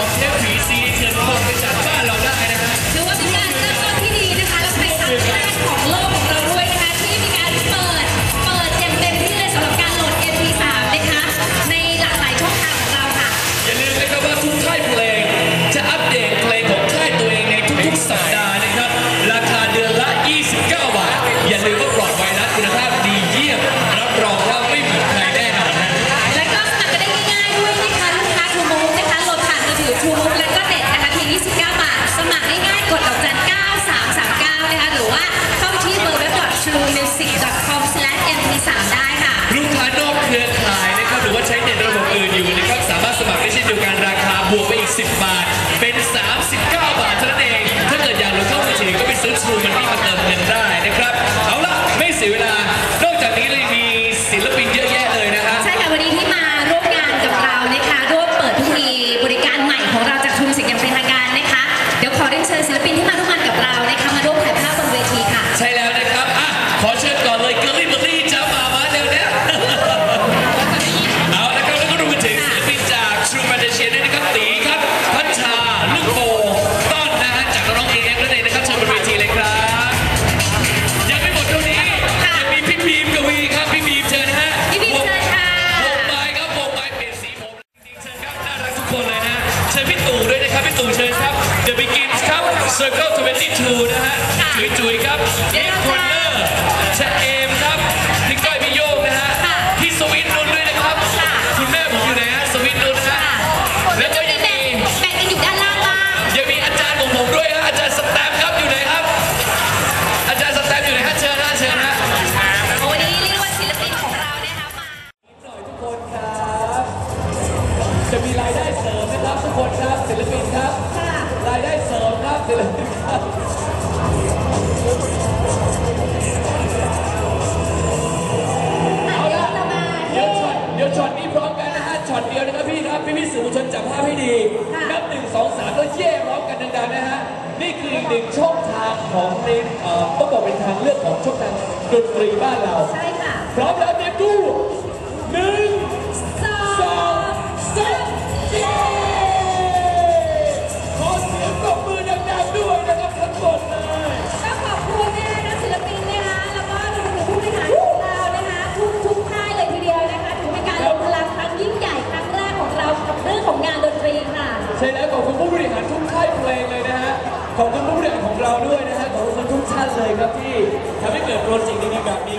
qualquer é vídeo. เช่นเดียวกันราคาบวกไปอีก 10 บาท เป็น 39 บาท จุยๆครับ หนึ่งช่องทางของในเอ่อต้องบอกเป็นทางเลือกของช่องทางดนตรีบ้านเรา ใช่ค่ะ พร้อมแล้วเตรียมดูหนึ่ง ด้วยนะครับขอบคุณทุกท่านเลยครับที่ทำให้เกิดโปรเจกต์ดีๆแบบนี้